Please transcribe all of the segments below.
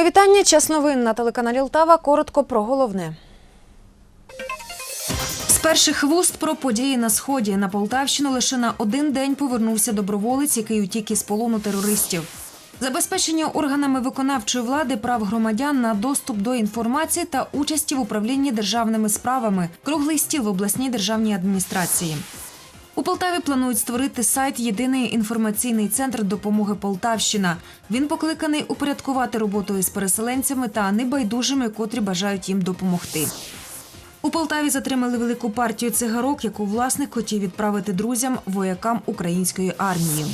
Мої вітання. Час новин на телеканалі Лтава. Коротко про головне. З перших вуст про події на сході на Полтавщину лише на один день повернувся доброволець, який утік із полону терористів. Забезпечення органами виконавчої влади прав громадян на доступ до інформації та участі в управлінні державними справами. Круглий стіл в обласній державній адміністрації. У Полтаві планують створити сайт Єдиний інформаційний центр допомоги Полтавщина. Він покликаний упорядкувати роботу із переселенцями та небайдужими, котрі бажають їм допомогти. У Полтаві затримали велику партію цигарок, яку власник хотів відправити друзям воякам української армії.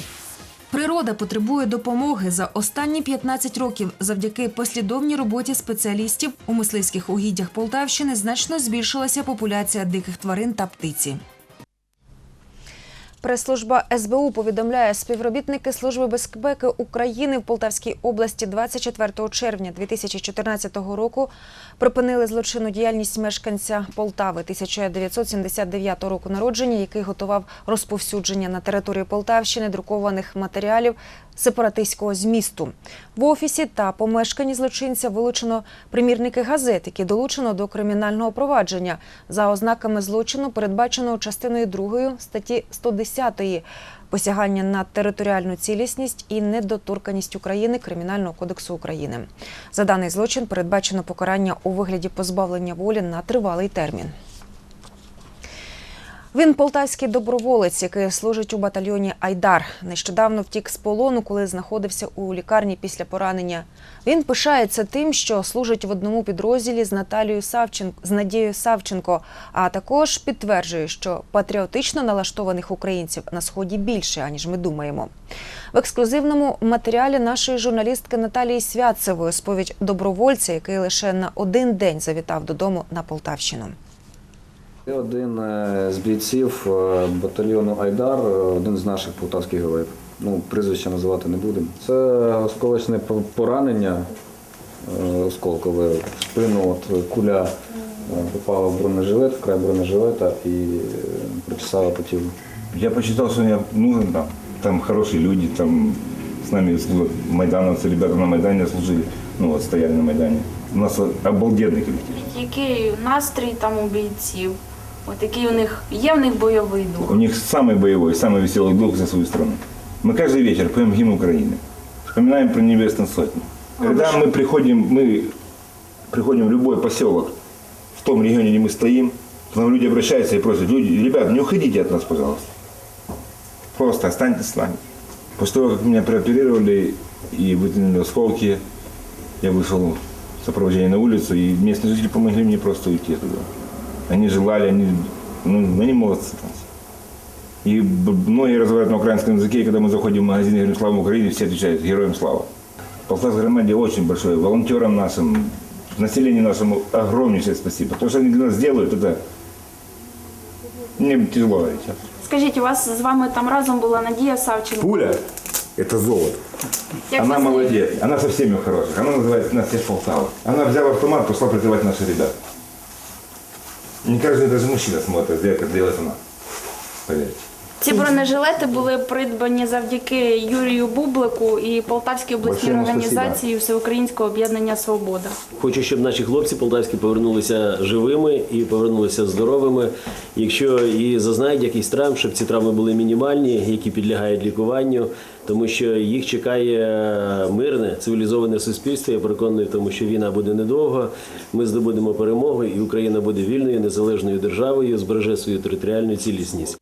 Природа потребує допомоги за останні 15 років. Завдяки послідовній роботі спеціалістів у мисливських угіддях Полтавщини значно збільшилася популяція диких тварин та птиці. Прес-служба СБУ повідомляє, співробітники Служби безпеки України в Полтавській області 24 червня 2014 року припинили злочинну діяльність мешканця Полтави 1979 року народження, який готував розповсюдження на території Полтавщини друкованих матеріалів сепаратистського змісту. В офісі та помешканні злочинця вилучено примірники газет, які долучено до кримінального провадження за ознаками злочину, передбаченого частиною 2 статті 110 посягання на територіальну цілісність і недоторканість України Кримінального кодексу України. За даний злочин передбачено покарання у вигляді позбавлення волі на тривалий термін. Він полтавський доброволець, який служить у батальйоні Айдар. Нещодавно втік з полону, коли знаходився у лікарні після поранення. Він пишається тим, що служить в одному підрозділі з Наталією Савченко з Надією Савченко. А також підтверджує, що патріотично налаштованих українців на сході більше, аніж ми думаємо. В ексклюзивному матеріалі нашої журналістки Наталії Святцевої сповідь добровольця, який лише на один день завітав додому на Полтавщину. Це один е, з бійців е, батальйону Айдар, е, один з наших полтавських героїв. Ну, прізвище називати не будемо. Це осколочне поранення осколкове в спину. От куля попала в бронежилет, в край бронежилета і причесала по тілу. Я посчитал, что мне нужен там. Там хорошие люди, там с нами слу- майдановцы, ребята на Майдане служили, ну вот стояли на Майдане. У нас обалденный коллектив. Який настрій там у бійців? От який у них є в них бойовий дух? У них самый боевой, самый веселый дух за свою страну. Мы каждый вечер поем гимн Украины, вспоминаем про небесную сотню. Когда мы приходим, мы приходим в любой поселок, в том регионе, где мы стоим, к нам люди обращаются и просят, люди, ребят, не уходите от нас, пожалуйста. Просто останьтесь с нами. После того, как меня прооперировали и вытянули осколки, я вышел в сопровождении на улицу, и местные жители помогли мне просто уйти оттуда. Они желали, они, ну, они молодцы. И многие разговаривают на украинском языке, и когда мы заходим в магазин и говорим «Слава Украине», все отвечают «Героям слава». Полтавской громаде очень большое, волонтерам нашим, населению нашему огромнейшее спасибо. Потому что они для нас делают, это мне тяжело говорить. Скажіть, у вас з вами там разом була Надія Савченко. Пуля – это золото. Як она ви з нею- молодец, она со всеми хороших. Она называется нас всех Полтава. Она взяла автомат, пошла призывать наших ребят. Не каждый даже мужчина смотрит, сделать, как делает она. Поверьте. Ці бронежилети були придбані завдяки Юрію Бублику і Полтавській обласній організації Всеукраїнського об'єднання Свобода. Хочу, щоб наші хлопці полтавські повернулися живими і повернулися здоровими. Якщо і зазнають якісь травм, щоб ці травми були мінімальні, які підлягають лікуванню, тому що їх чекає мирне цивілізоване суспільство. Я переконаний тому, що війна буде недовго. Ми здобудемо перемогу, і Україна буде вільною незалежною державою, збереже свою територіальну цілісність.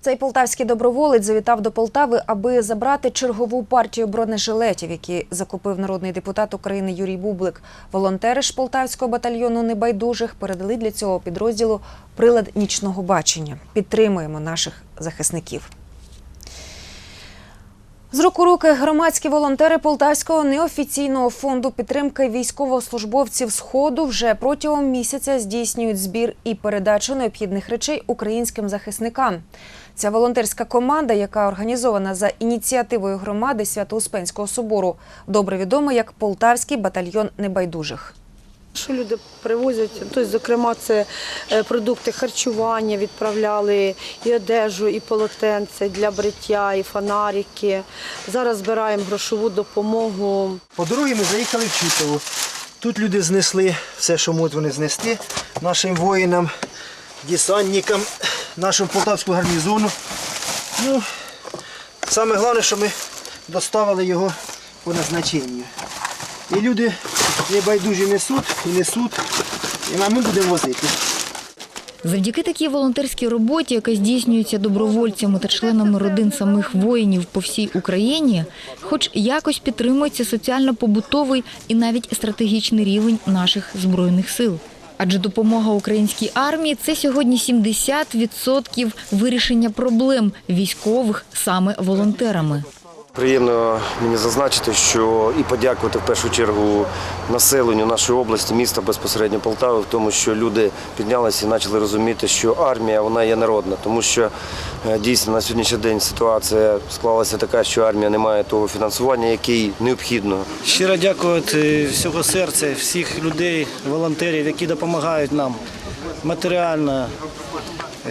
Цей полтавський доброволець завітав до Полтави, аби забрати чергову партію бронежилетів, які закупив народний депутат України Юрій Бублик. Волонтери ж полтавського батальйону небайдужих передали для цього підрозділу прилад нічного бачення. Підтримуємо наших захисників. З рук у руки громадські волонтери Полтавського неофіційного фонду підтримки військовослужбовців Сходу вже протягом місяця здійснюють збір і передачу необхідних речей українським захисникам. Ця волонтерська команда, яка організована за ініціативою громади Свято-Успенського собору, добре відома як Полтавський батальйон небайдужих. Що люди привозять, тобто, зокрема, це е, продукти харчування відправляли, і одежу, і полотенце для бриття, і фонарики. Зараз збираємо грошову допомогу. По дорозі ми заїхали в Чутово. Тут люди знесли все, що можуть вони знести нашим воїнам, десантникам, нашому полтавському гарнізону. Ну, саме головне, що ми доставили його по назначенню. І люди небайдужі несуть і несуть, і ми будемо возити. Завдяки такій волонтерській роботі, яка здійснюється добровольцями та членами родин самих воїнів по всій Україні, хоч якось підтримується соціально-побутовий і навіть стратегічний рівень наших збройних сил. Адже допомога українській армії це сьогодні 70% вирішення проблем військових саме волонтерами. Приємно мені зазначити, що і подякувати в першу чергу населенню нашої області, міста безпосередньо Полтави, в тому, що люди піднялися і почали розуміти, що армія вона є народна, тому що е, дійсно на сьогоднішній день ситуація склалася така, що армія не має того фінансування, яке необхідно. Щиро дякувати всього серця, всіх людей, волонтерів, які допомагають нам матеріально, е,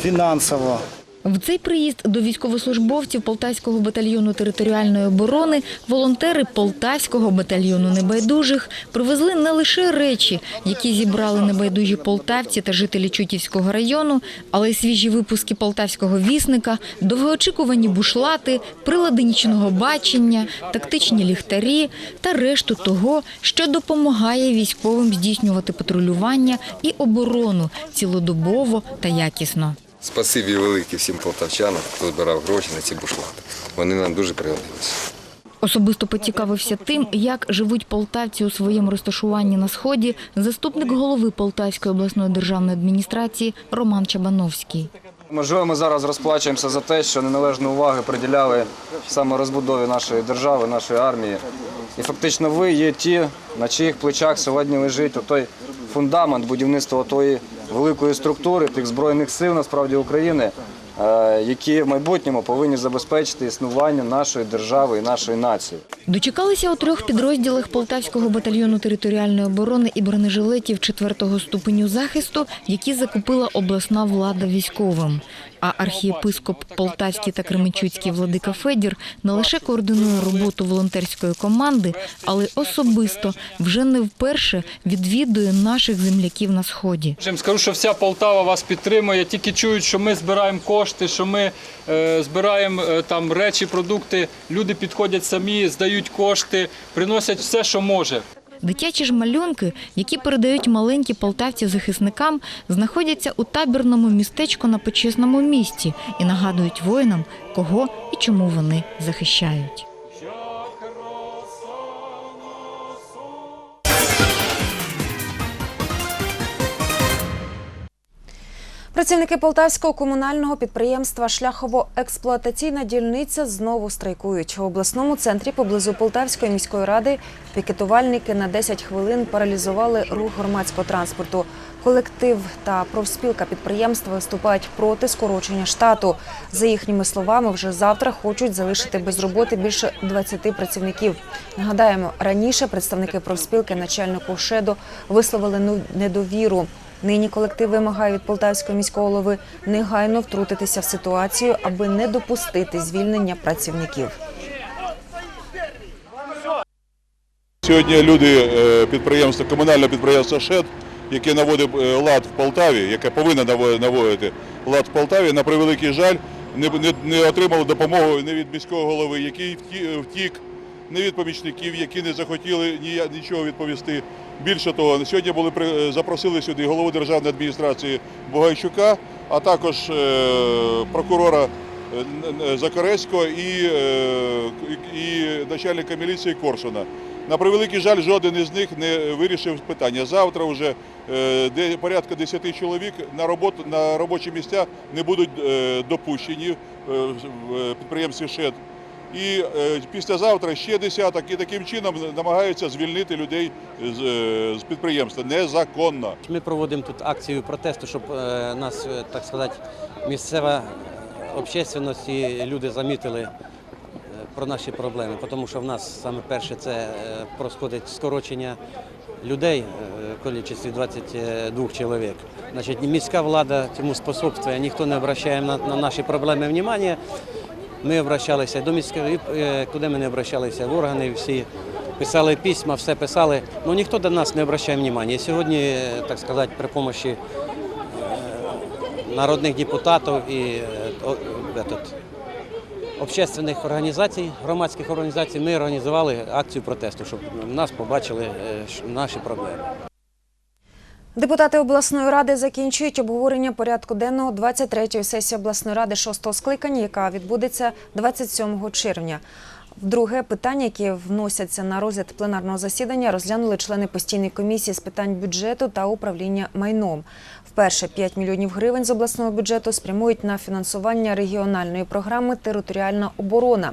фінансово. В цей приїзд до військовослужбовців Полтавського батальйону територіальної оборони волонтери Полтавського батальйону небайдужих привезли не лише речі, які зібрали небайдужі полтавці та жителі Чутівського району, але й свіжі випуски полтавського вісника, довгоочікувані бушлати, прилади нічного бачення, тактичні ліхтарі та решту того, що допомагає військовим здійснювати патрулювання і оборону цілодобово та якісно. Спасибі велике всім полтавчанам, хто збирав гроші на ці бушлати. Вони нам дуже пригодилися. Особисто поцікавився тим, як живуть полтавці у своєму розташуванні на сході, заступник голови Полтавської обласної державної адміністрації Роман Чабановський. Можливо, ми зараз розплачуємося за те, що неналежну уваги приділяли саме розбудові нашої держави, нашої армії. І фактично ви є ті, на чиїх плечах сьогодні лежить той фундамент будівництва тої великої структури, тих збройних сил насправді України, е, які в майбутньому повинні забезпечити існування нашої держави і нашої нації. Дочекалися у трьох підрозділах Полтавського батальйону територіальної оборони і бронежилетів четвертого ступеню захисту, які закупила обласна влада військовим. А архієпископ Полтавський та Кременчуцький владика Федір не лише координує роботу волонтерської команди, але особисто вже не вперше відвідує наших земляків на сході. Я скажу, що вся Полтава вас підтримує. Тільки чують, що ми збираємо кошти, що ми е, збираємо е, там речі, продукти. Люди підходять самі, здають кошти, приносять все, що може. Дитячі ж малюнки, які передають маленькі полтавці захисникам, знаходяться у табірному містечку на почесному місці і нагадують воїнам, кого і чому вони захищають. Працівники полтавського комунального підприємства Шляхово-експлуатаційна дільниця знову страйкують. У обласному центрі поблизу Полтавської міської ради пікетувальники на 10 хвилин паралізували рух громадського транспорту. Колектив та профспілка підприємства виступають проти скорочення штату. За їхніми словами, вже завтра хочуть залишити без роботи більше 20 працівників. Нагадаємо, раніше представники профспілки начальнику ШЕДу висловили ну- недовіру. Нині колектив вимагає від полтавського міського голови негайно втрутитися в ситуацію, аби не допустити звільнення працівників. Сьогодні люди е, підприємства, комунальне підприємство ШЕД, яке наводить е, лад в Полтаві, яке повинно наводити лад в Полтаві, на превеликий жаль, не, не, отримало допомогу не від міського голови, який втік, не від помічників, які не захотіли нічого відповісти. Більше того, сьогодні були при- запросили сюди голову державної адміністрації Бугайчука, а також е, прокурора е, Закарецького і, е, і начальника міліції Коршуна. На превеликий жаль, жоден із них не вирішив питання. Завтра вже е, де порядка 10 чоловік на роботу на робочі місця не будуть е, допущені е, в підприємстві ШЕД. І е, післязавтра ще десяток, і таким чином намагаються звільнити людей з, е, підприємства незаконно. Ми проводимо тут акцію протесту, щоб е, нас, так сказати, місцева общественність і люди замітили про наші проблеми, тому що в нас саме перше це происходить скорочення людей в кількості 22 чоловік. Значить, міська влада цьому способствує, ніхто не обращає на наші проблеми внимання. Ми обращалися до міської, е, куди ми не обращалися, в органи всі писали письма, все писали. Ну ніхто до нас не обращає внимання. Сьогодні, е, так сказати, при допомозі е, народних депутатів і общественних організацій, громадських організацій, ми організували акцію протесту, щоб нас побачили наші проблеми. Депутати обласної ради закінчують обговорення порядку денного 23-ї сесії обласної ради 6-го скликання, яка відбудеться 27 червня. Друге питання, які вносяться на розгляд пленарного засідання, розглянули члени постійної комісії з питань бюджету та управління майном. Вперше 5 мільйонів гривень з обласного бюджету спрямують на фінансування регіональної програми Територіальна оборона.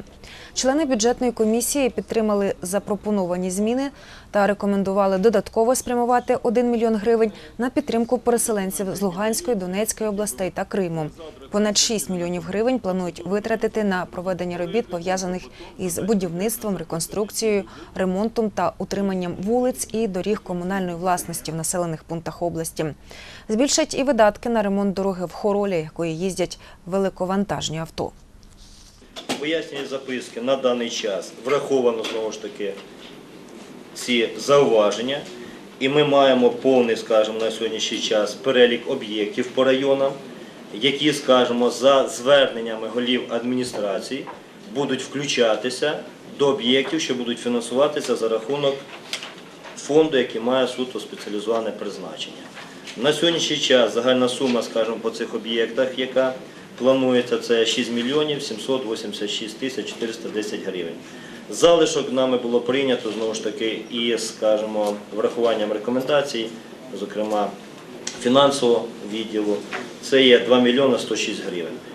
Члени бюджетної комісії підтримали запропоновані зміни та рекомендували додатково спрямувати 1 мільйон гривень на підтримку переселенців з Луганської, Донецької областей та Криму. Понад 6 мільйонів гривень планують витратити на проведення робіт, пов'язаних із будівництвом, реконструкцією, ремонтом та утриманням вулиць і доріг комунальної власності в населених пунктах області. Збільшать і видатки на ремонт дороги в Хоролі, якої їздять великовантажні авто. пояснює записки на даний час враховано знову ж таки ці зауваження, і ми маємо повний, скажімо, на сьогоднішній час перелік об'єктів по районам, які, скажімо, за зверненнями голів адміністрації будуть включатися до об'єктів, що будуть фінансуватися за рахунок фонду, який має суто спеціалізоване призначення. На сьогоднішній час загальна сума, скажімо, по цих об'єктах, яка планується, це 6 мільйонів 786 тисяч 410 гривень. Залишок нами було прийнято знову ж таки і, скажімо, врахуванням рекомендацій, зокрема фінансового відділу, це є 2 мільйони 106 гривень.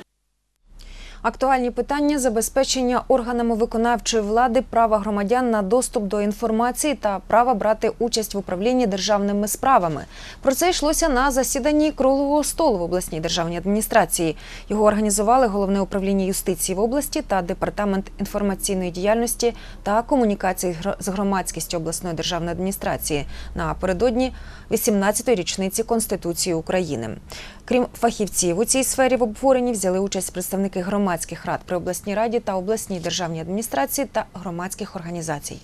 Актуальні питання забезпечення органами виконавчої влади права громадян на доступ до інформації та права брати участь в управлінні державними справами. Про це йшлося на засіданні круглого столу в обласній державній адміністрації. Його організували головне управління юстиції в області та департамент інформаційної діяльності та комунікації з громадськістю обласної державної адміністрації напередодні 18-ї річниці Конституції України. Крім фахівців у цій сфері в обговоренні взяли участь представники громадських рад при обласній раді та обласній державній адміністрації та громадських організацій.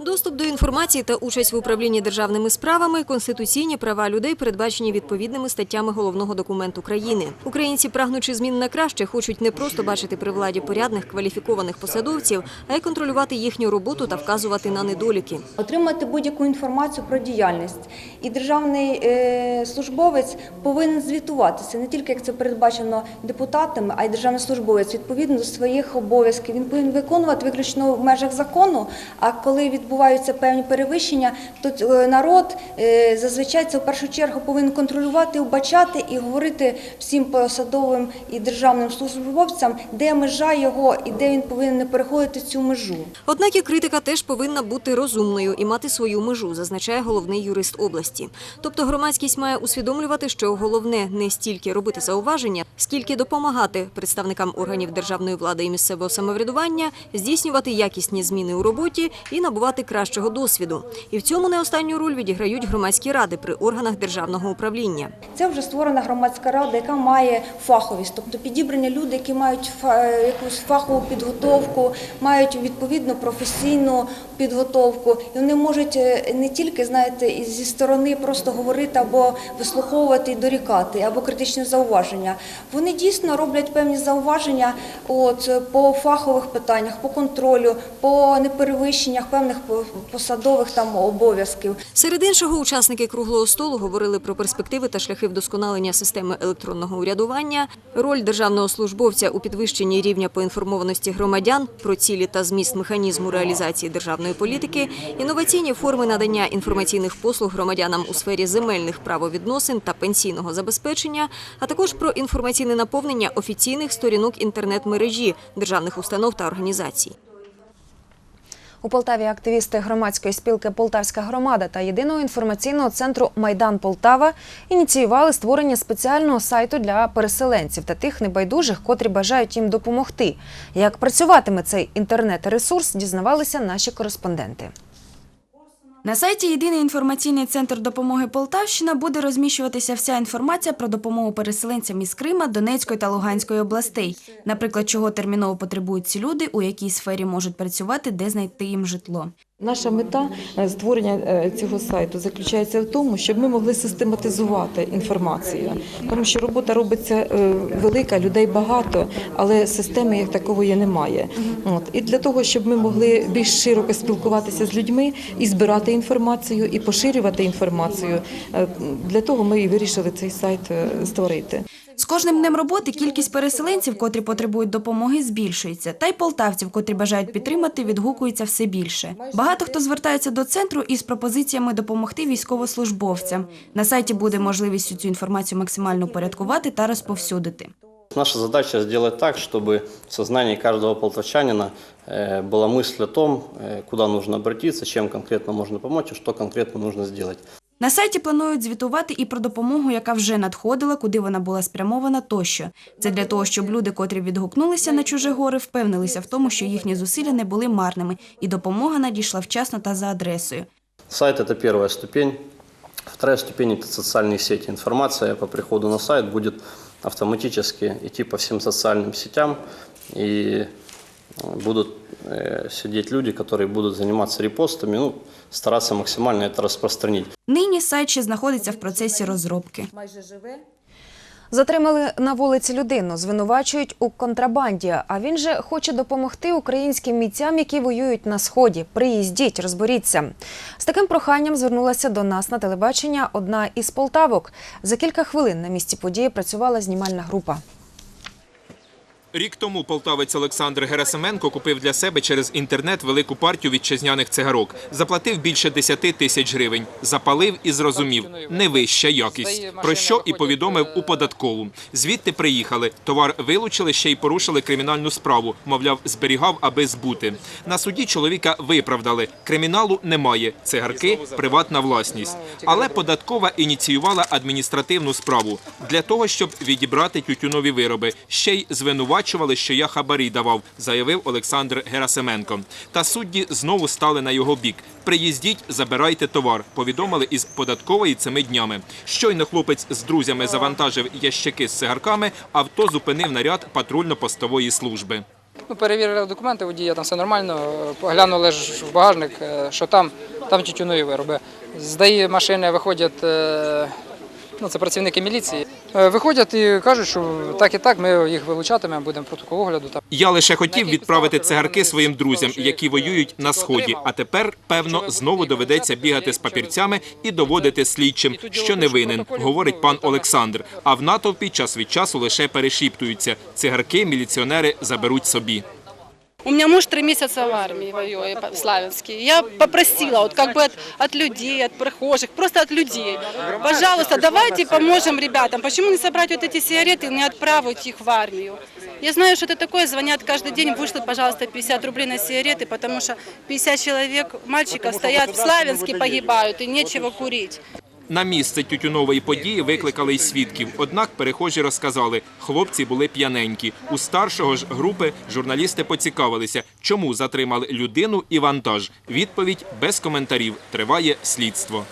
Доступ до інформації та участь в управлінні державними справами конституційні права людей передбачені відповідними статтями головного документу країни. Українці, прагнучи змін на краще, хочуть не просто бачити при владі порядних кваліфікованих посадовців, а й контролювати їхню роботу та вказувати на недоліки. отримати будь-яку інформацію про діяльність. І державний е, службовець повинен звітуватися не тільки як це передбачено депутатами, а й державний службовець відповідно до своїх обов'язків. Він повинен виконувати виключно в межах закону. А коли відбуваються певні перевищення, то е, народ е, зазвичай це в першу чергу повинен контролювати, вбачати і говорити всім посадовим і державним службовцям, де межа його і де він повинен не переходити цю межу. Однак і критика теж повинна бути розумною і мати свою межу, зазначає головний юрист області. Тобто громадськість має усвідомлювати, що головне не стільки робити зауваження, скільки допомагати представникам органів державної влади і місцевого самоврядування здійснювати якісні зміни у роботі і набувати кращого досвіду. І в цьому не останню роль відіграють громадські ради при органах державного управління. Це вже створена громадська рада, яка має фаховість, тобто підібрані люди, які мають якусь фахову підготовку, мають відповідну професійну підготовку, і вони можуть е, не тільки знаєте, зі сторони просто говорити або вислуховувати і дорікати, або критичні зауваження. Вони дійсно роблять певні зауваження от по фахових питаннях, по контролю, по неперевищеннях певних посадових там обов'язків. Серед іншого, учасники круглого столу говорили про перспективи та шляхи вдосконалення системи електронного урядування, роль державного службовця у підвищенні рівня поінформованості громадян про цілі та зміст механізму реалізації державної політики, інноваційні форми надання інформаційних послуг громадянам у сфері земельних правовідносин та пенсійного забезпечення, а також про інформаційне наповнення офіційних сторінок інтернет-мережі державних установ та організацій. У Полтаві активісти громадської спілки Полтавська громада та єдиного інформаційного центру Майдан Полтава ініціювали створення спеціального сайту для переселенців та тих небайдужих, котрі бажають їм допомогти. Як працюватиме цей інтернет-ресурс, дізнавалися наші кореспонденти. На сайті Єдиний інформаційний центр допомоги Полтавщина буде розміщуватися вся інформація про допомогу переселенцям із Крима, Донецької та Луганської областей. Наприклад, чого терміново потребують ці люди, у якій сфері можуть працювати, де знайти їм житло. Наша мета е, створення е, цього сайту заключається в тому, щоб ми могли систематизувати інформацію, тому що робота робиться е, велика, людей багато, але системи як такової немає. От і для того, щоб ми могли більш широко спілкуватися з людьми і збирати інформацію, і поширювати інформацію, для того ми і вирішили цей сайт створити. З кожним днем роботи кількість переселенців, котрі потребують допомоги, збільшується. Та й полтавців, котрі бажають підтримати, відгукується все більше. Багато хто звертається до центру із пропозиціями допомогти військовослужбовцям. На сайті буде можливість цю інформацію максимально упорядкувати та розповсюдити. Наша задача сделать так, чтобы в сознании каждого полтавчанина э, была мысль о том, э, куда нужно обратиться, чем конкретно можно помочь и что конкретно нужно сделать. На сайті планують звітувати і про допомогу, яка вже надходила, куди вона була спрямована тощо. Це для того, щоб люди, котрі відгукнулися на чуже горе, впевнилися в тому, що їхні зусилля не були марними, і допомога надійшла вчасно та за адресою. Сайт – это первая ступень. Вторая ступень – это социальные сети. Информация по приходу на сайт будет автоматически идти по всем социальным сетям, и э, будут э, сидеть люди, которые будут заниматься репостами, ну, стараться максимально это распространить. Нині сайт ще знаходиться в процесі розробки. Затримали на вулиці людину, звинувачують у контрабанді. А він же хоче допомогти українським мійцям, які воюють на сході. Приїздіть, розберіться. З таким проханням звернулася до нас на телебачення одна із полтавок. За кілька хвилин на місці події працювала знімальна група. Рік тому полтавець Олександр Герасименко купив для себе через інтернет велику партію вітчизняних цигарок. Заплатив більше 10 тисяч гривень. Запалив і зрозумів – не вища якість. Про що і повідомив у податкову. Звідти приїхали. Товар вилучили, ще й порушили кримінальну справу. Мовляв, зберігав, аби збути. На суді чоловіка виправдали. Криміналу немає. Цигарки – приватна власність. Але податкова ініціювала адміністративну справу для того, щоб відібрати тютюнові вироби. Ще й звинувачували, що я хабарі давав, заявив Олександр Герасименко. Та судді знову стали на його бік. Приїздіть, забирайте товар. Повідомили із податкової цими днями. Щойно хлопець з друзями завантажив ящики з цигарками, авто зупинив наряд патрульно-постової служби. Ну, перевірили документи водія, там все нормально. Поглянули ж в багажник, е, що там, там тютюнові вироби. З ДАІ машини виходять, е, ну це працівники міліції. Е, Виходять і кажуть, що так і так, ми їх вилучатимемо, будемо протокол огляду. Там. Я лише хотів відправити цигарки своїм друзям, які воюють на сході. А тепер, певно, знову доведеться бігати з папірцями і доводити слідчим, що не винен, говорить пан Олександр. А в натовпі час від часу лише перешіптуються. Цигарки міліціонери заберуть собі. У меня муж три месяца в армии воюет, в Славянске. Я попросила, вот как бы от, от людей, от прохожих, просто от людей. Пожалуйста, давайте поможем ребятам. Почему не собрать вот эти сигареты и не отправить их в армию? Я знаю, что это такое, звонят каждый день, вышли, пожалуйста, 50 рублей на сигареты, потому что 50 человек, мальчиков стоят в Славянске, погибают, и нечего курить. На місце тютюнової події викликали й свідків. Однак перехожі розказали, хлопці були п'яненькі. У старшого ж групи журналісти поцікавилися, чому затримали людину і вантаж. Відповідь без коментарів. Триває слідство.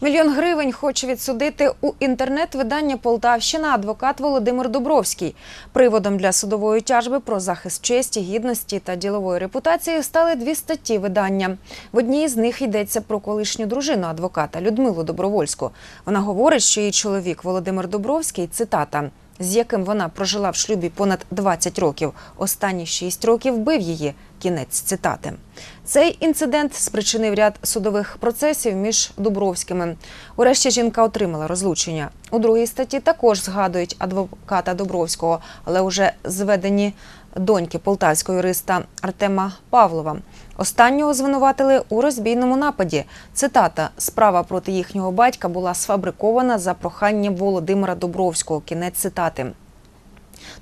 Мільйон гривень хоче відсудити у інтернет-видання Полтавщина адвокат Володимир Дубровський. Приводом для судової тяжби про захист честі, гідності та ділової репутації стали дві статті видання. В одній з них йдеться про колишню дружину адвоката Людмилу Добровольську. Вона говорить, що її чоловік Володимир Дубровський цитата. З яким вона прожила в шлюбі понад 20 років, останні 6 років бив її. Кінець цитати. Цей інцидент спричинив ряд судових процесів між Дубровськими. Урешті жінка отримала розлучення. У другій статті також згадують адвоката Дубровського, але вже зведені доньки полтавського юриста Артема Павлова. Останнього звинуватили у розбійному нападі. Цитата: справа проти їхнього батька була сфабрикована за проханням Володимира Дубровського. Кінець цитати.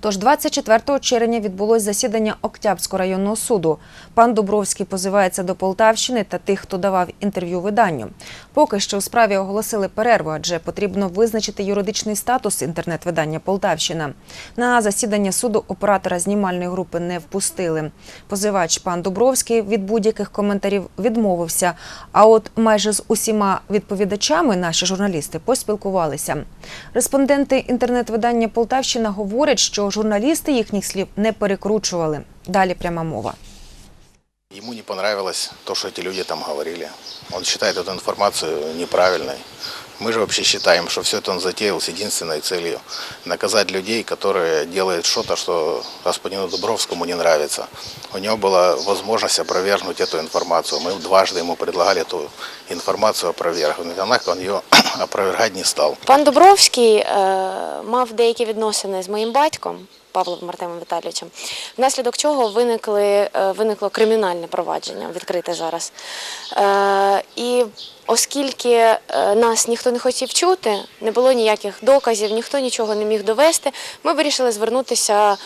Тож 24 червня відбулось засідання Октябрського районного суду. Пан Дубровський позивається до Полтавщини та тих, хто давав інтерв'ю виданню. Поки що у справі оголосили перерву, адже потрібно визначити юридичний статус інтернет-видання Полтавщина. На засідання суду оператора знімальної групи не впустили. Позивач пан Дубровський від будь-яких коментарів відмовився. А от майже з усіма відповідачами наші журналісти поспілкувалися. Респонденти інтернет-видання Полтавщина говорять, що журналісти їхніх слів не перекручували. Далі пряма мова. Ему не понравилось то, что эти люди там говорили. Он считает эту информацию неправильной. Мы же вообще считаем, что все это он затеял с единственной целью – наказать людей, которые делают что-то, что господину Дубровскому не нравится. У него была возможность опровергнуть эту информацию. Мы дважды ему предлагали эту информацию опровергнуть, однако он ее опровергать не став. Пан Добровський е, мав деякі відносини з моїм батьком Павлом Артемом Віталійовичем, внаслідок чого виникли, е, виникло кримінальне провадження, відкрите зараз. Е, і оскільки е, нас ніхто не хотів чути, не було ніяких доказів, ніхто нічого не міг довести, ми вирішили звернутися е,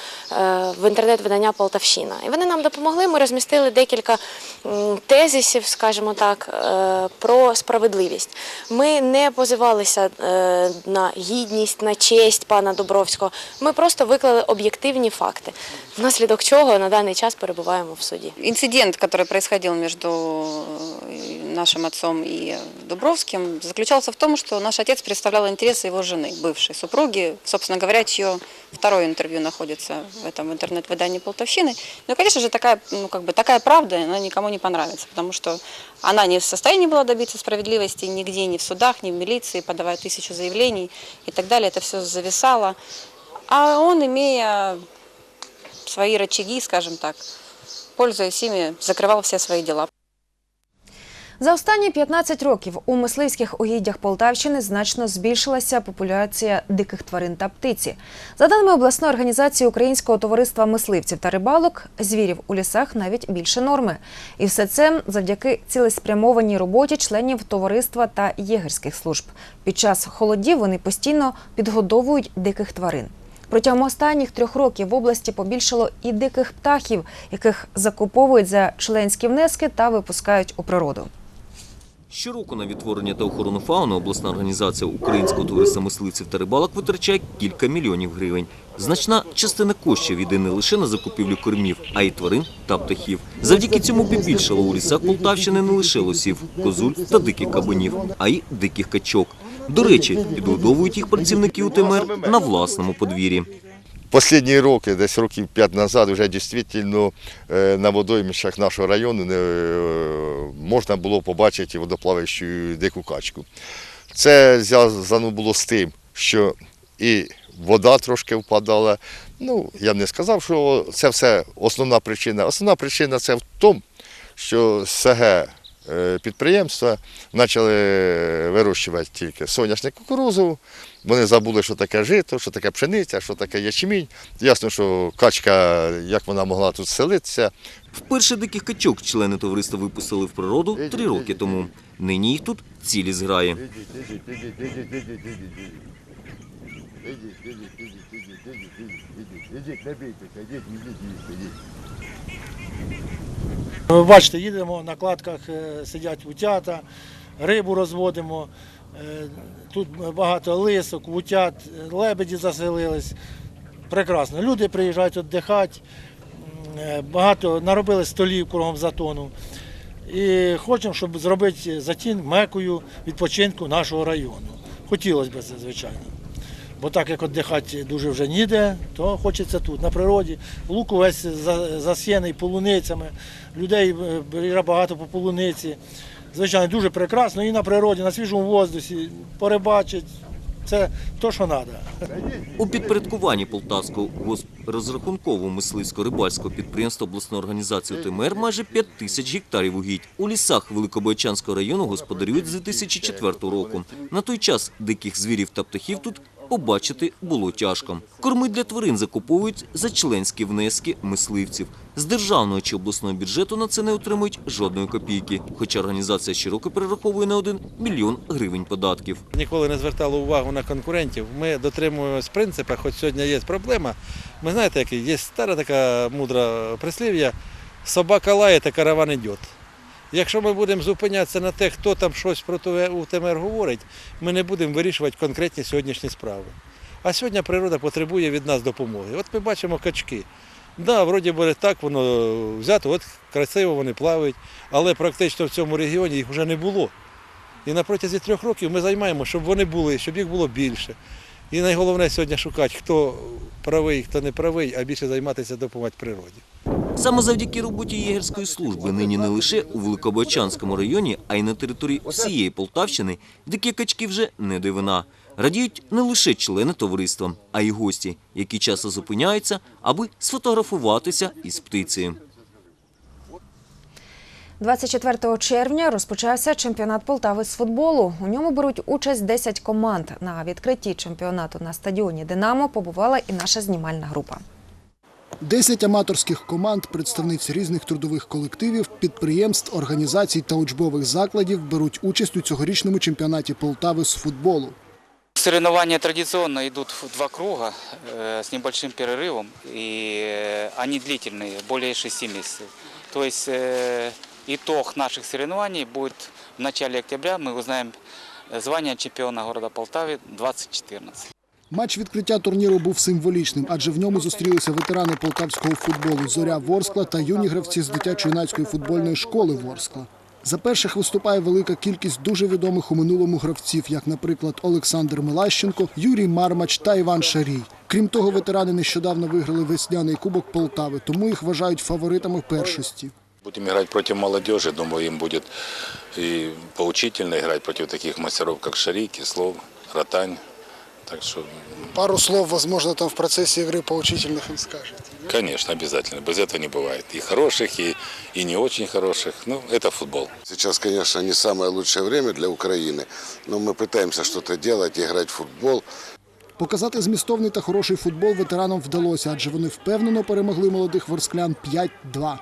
в інтернет-видання Полтавщина. І вони нам допомогли. Ми розмістили декілька тезисів, скажімо так, е, про справедливість. Ми не позивалися на гідність, на честь пана Добровського. Ми просто виклали об'єктивні факти, внаслідок чого на даний час перебуваємо в суді. Инцидент, который происходил между э, нашим отцом и Дубровским, заключался в том, что наш отец представлял интересы его жены, бывшей супруги, собственно говоря, чье второе интервью находится в этом интернет-выдании Полтавщины. Ну, и, конечно же, такая, ну, как бы, такая правда, она никому не понравится, потому что она не в состоянии была добиться справедливости нигде, ни в судах, ни в милиции, подавая тысячу заявлений и так далее. Это все зависало. А он, имея свои рычаги, скажем так, пользуясь ими, закрывал все свои дела. За останні 15 років у мисливських угіддях Полтавщини значно збільшилася популяція диких тварин та птиці. За даними обласної організації Українського товариства мисливців та рибалок, звірів у лісах навіть більше норми. І все це завдяки цілеспрямованій роботі членів товариства та єгерських служб. Під час холодів вони постійно підгодовують диких тварин. Протягом останніх трьох років в області побільшало і диких птахів, яких закуповують за членські внески та випускають у природу. Щороку на відтворення та охорону фауни обласна організація Українського товариства мисливців та рибалок витрачає кілька мільйонів гривень. Значна частина коштів йде не лише на закупівлю кормів, а й тварин та птахів. Завдяки цьому побільшало у лісах Полтавщини не лише лосів, козуль та диких кабанів, а й диких качок. До речі, підгодовують їх працівники УТМР на власному подвір'ї. Останні роки, десь років 5 назад, вже дійсно е, на водоймищах нашого району е, можна було побачити водоплаваючу дику качку. Це зв'язано було з тим, що і вода трошки впадала. Ну, я не сказав, що це все основна причина. Основна причина це в тому, що СГ підприємства почали вирощувати тільки соняшник кукурузу. Вони забули, що таке жито, що таке пшениця, що таке ячмінь. Ясно, що качка, як вона могла тут селитися. Вперше диких качок члени товариства випустили в природу три роки тому. Нині їх тут цілі зграї. Ви бачите, їдемо на кладках, е, сидять утята, рибу розводимо. Е, Тут багато лисок, утят, е, лебеді заселились. Прекрасно. Люди приїжджають віддихати, Е, багато наробили столів кругом затону. І хочемо, щоб зробити затін мекою відпочинку нашого району. Хотілося б це, звичайно. Бо так як віддихати дуже вже ніде, то хочеться тут, на природі. Лук увесь за- засіяний полуницями, людей е, багато по полуниці. Звичайно, дуже прекрасно і на природі, на свіжому воздусі, порибачить. Це то, що треба. У підпорядкуванні Полтавського розрахункового мисливсько-рибальського підприємства обласної організації УТМР майже 5 тисяч гектарів угідь. У лісах Великобойчанського району господарюють з 2004 року. На той час диких звірів та птахів тут побачити було тяжко. Корми для тварин закуповують за членські внески мисливців. З державного чи обласного бюджету на це не отримують жодної копійки, хоча організація щороку перераховує на один мільйон гривень податків. Ніколи не звертали увагу на конкурентів. Ми дотримуємось принципу, хоч сьогодні є проблема. Ми знаєте, який є стара така мудра прислів'я собака лає, та караван йде. Якщо ми будемо зупинятися на те, хто там щось про УТМР говорить, ми не будемо вирішувати конкретні сьогоднішні справи. А сьогодні природа потребує від нас допомоги. От ми бачимо качки. Да, вроді би так воно взято, от красиво вони плавають, але практично в цьому регіоні їх вже не було. І на протязі трьох років ми займаємо, щоб вони були, щоб їх було більше. І найголовніше сьогодні шукати, хто правий, хто не правий, а більше займатися допомагати природі. Саме завдяки роботі єгерської служби нині не лише у Великобочанському районі, а й на території всієї Полтавщини дикі качки вже не дивина. Радіють не лише члени товариства, а й гості, які часто зупиняються, аби сфотографуватися із птицею. 24 червня розпочався чемпіонат Полтави з футболу. У ньому беруть участь 10 команд. На відкритті чемпіонату на стадіоні Динамо побувала і наша знімальна група. Десять аматорських команд, представниць різних трудових колективів, підприємств, організацій та учбових закладів беруть участь у цьогорічному чемпіонаті Полтави з футболу. Соревнования традиционно идут в два круга э, с небольшим перерывом, и э, они длительные, более 6 месяцев. То есть э, итог наших соревнований будет в начале октября, мы узнаем э, звание чемпиона города Полтавы 2014. Матч відкриття турніру був символічним, адже в ньому зустрілися ветерани полтавського футболу Зоря Ворскла та юні гравці з дитячо-юнацької футбольної школи Ворскла. За перших виступає велика кількість дуже відомих у минулому гравців, як, наприклад, Олександр Милащенко, Юрій Мармач та Іван Шарій. Крім того, ветерани нещодавно виграли весняний кубок Полтави, тому їх вважають фаворитами першості. Будем играть против молодежи, думаю, им будет и поучительно играть против таких мастеров, как Шари, Кислов, Ротань. Так что, Пару слов, возможно, там в процесі гри поучительних им скажете. конечно, обязательно. Без этого не бывает. И хороших, и, и не очень хороших. Ну, это футбол. Сейчас, конечно, не самое лучшее время для Украины, но мы пытаемся что-то делать, играть в футбол. Показати змістовний та хороший футбол ветеранам вдалося, адже вони впевнено перемогли молодих ворсклян 5-2.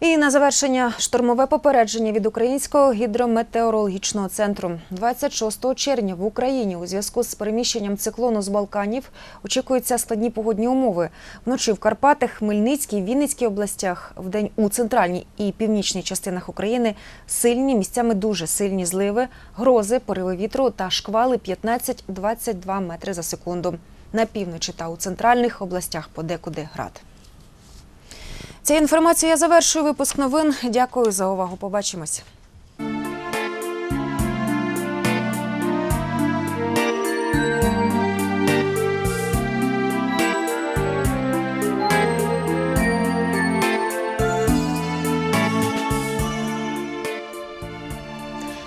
І на завершення штормове попередження від українського гідрометеорологічного центру. 26 червня в Україні у зв'язку з переміщенням циклону з Балканів очікуються складні погодні умови. Вночі в Карпатах, Хмельницькій, Вінницькій областях, вдень у центральній і північній частинах України сильні місцями дуже сильні зливи, грози, пориви вітру та шквали 15-22 метри за секунду. На півночі та у центральних областях подекуди град. Цією інформацією я завершую випуск новин. Дякую за увагу. Побачимось.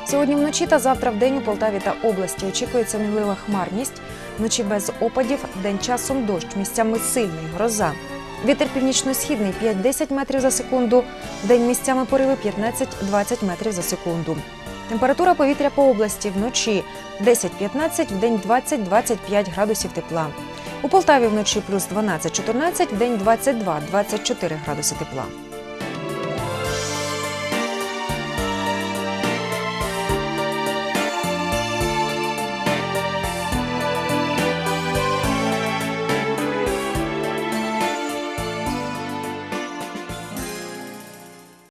Сьогодні вночі та завтра в день у Полтаві та області очікується мінлива хмарність. Вночі без опадів, день часом дощ, місцями сильний, гроза. Вітер північно-східний 5-10 метрів за секунду, день місцями пориви 15-20 метрів за секунду. Температура повітря по області вночі 10-15, в день 20-25 градусів тепла. У Полтаві вночі плюс 12-14, в день 22-24 градуси тепла.